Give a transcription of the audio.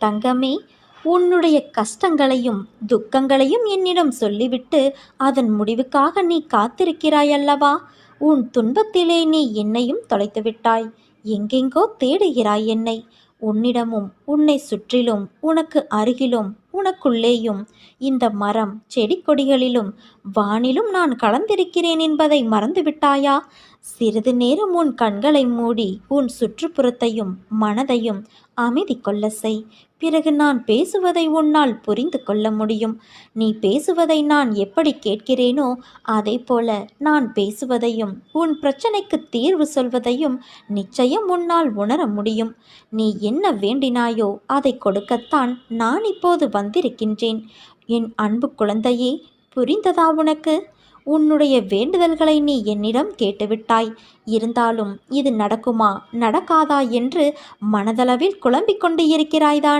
தங்கமே உன்னுடைய கஷ்டங்களையும் துக்கங்களையும் என்னிடம் சொல்லிவிட்டு அதன் முடிவுக்காக நீ காத்திருக்கிறாய் அல்லவா? உன் துன்பத்திலே நீ என்னையும் தொலைத்து விட்டாய். எங்கெங்கோ தேடுகிறாய் என்னை. உன்னிடமும் உன்னை சுற்றிலும் உனக்கு அருகிலும் உனக்குள்ளேயும். இந்த மரம் செடி கொடிகளிலும் வானிலும் நான் கலந்திருக்கிறேன் என்பதை மறந்துவிட்டாயா? சிறிது நேரம் உன் கண்களை மூடி உன் சுற்றுப்புறத்தையும் மனதையும் அமைதி கொள்ள செய். பிறகு நான் பேசுவதை உன்னால் புரிந்து கொள்ள முடியும். நீ பேசுவதை நான் எப்படி கேட்கிறேனோ அதே போல நான் பேசுவதையும் உன் பிரச்சனைக்கு தீர்வு சொல்வதையும் நிச்சயம் உன்னால் உணர முடியும். நீ என்ன வேண்டினாயோ அதை கொடுக்கத்தான் நான் இப்போது வந்திருக்கின்றேன். என் அன்பு குழந்தையே புரிந்ததா உனக்கு? உன்னுடைய வேண்டுதல்களை நீ என்னிடம் கேட்டுவிட்டாய். இருந்தாலும் இது நடக்குமா நடக்காதா என்று மனதளவில் குழம்பிக் கொண்டு இருக்கிறாய்தான்